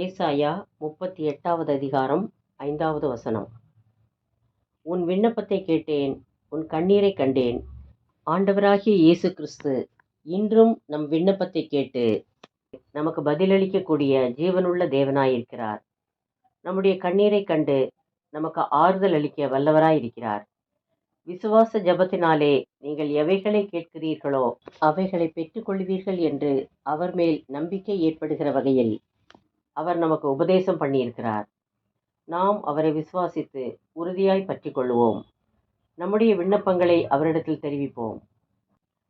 ஏசாயா முப்பத்தி எட்டாவது அதிகாரம் ஐந்தாவது வசனம். உன் விண்ணப்பத்தை கேட்டேன் உன் கண்ணீரை கண்டேன். ஆண்டவராகிய இயேசு கிறிஸ்து இன்றும் நம் விண்ணப்பத்தை கேட்டு நமக்கு பதிலளிக்கக்கூடிய ஜீவனுள்ள தேவனாயிருக்கிறார். நம்முடைய கண்ணீரை கண்டு நமக்கு ஆறுதல் அளிக்க வல்லவராயிருக்கிறார். விசுவாச ஜபத்தினாலே நீங்கள் எவைகளை கேட்கிறீர்களோ அவைகளை பெற்றுக்கொள்வீர்கள் என்று அவர் மேல் நம்பிக்கை ஏற்படுகிற வகையில் அவர் நமக்கு உபதேசம் பண்ணியிருக்கிறார். நாம் அவரை விசுவாசித்து உறுதியாய் பற்றி கொள்வோம் நம்முடைய விண்ணப்பங்களை அவரிடத்தில் தெரிவிப்போம்.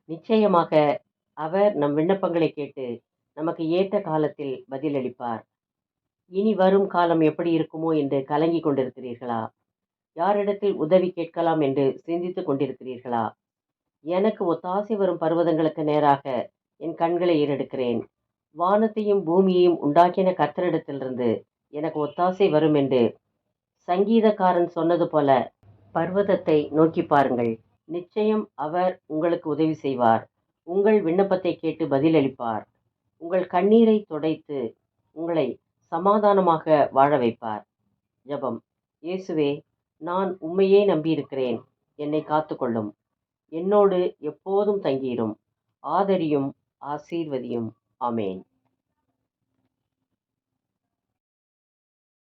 நிச்சயமாக அவர் நம் விண்ணப்பங்களை கேட்டு நமக்கு ஏற்ற காலத்தில் பதிலளிப்பார். இனி வரும் காலம் எப்படி இருக்குமோ என்று கலங்கி கொண்டிருக்கிறீர்களா? யாரிடத்தில் உதவி கேட்கலாம் என்று சிந்தித்து கொண்டிருக்கிறீர்களா? எனக்கு ஒத்தாசை வரும் பர்வதங்களுக்கு நேராக என் கண்களை ஏறெடுக்கிறேன். வானத்தையும் பூமியையும் உண்டாக்கின கர்த்தரிடத்திலிருந்து எனக்கு ஒத்தாசை வரும் என்று சங்கீதக்காரன் சொன்னது போல பர்வதத்தை நோக்கி பாருங்கள். நிச்சயம் அவர் உங்களுக்கு உதவி செய்வார். உங்கள் விண்ணப்பத்தை கேட்டு பதிலளிப்பார். உங்கள் கண்ணீரை துடைத்து உங்களை சமாதானமாக வாழ வைப்பார். ஜெபம். இயேசுவே நான் உம்மையே நம்பியிருக்கிறேன். என்னை காத்துக்கொள்ளும். என்னோடு எப்போதும் தங்கியிரும். ஆதரியும் ஆசீர்வதியும். Amém.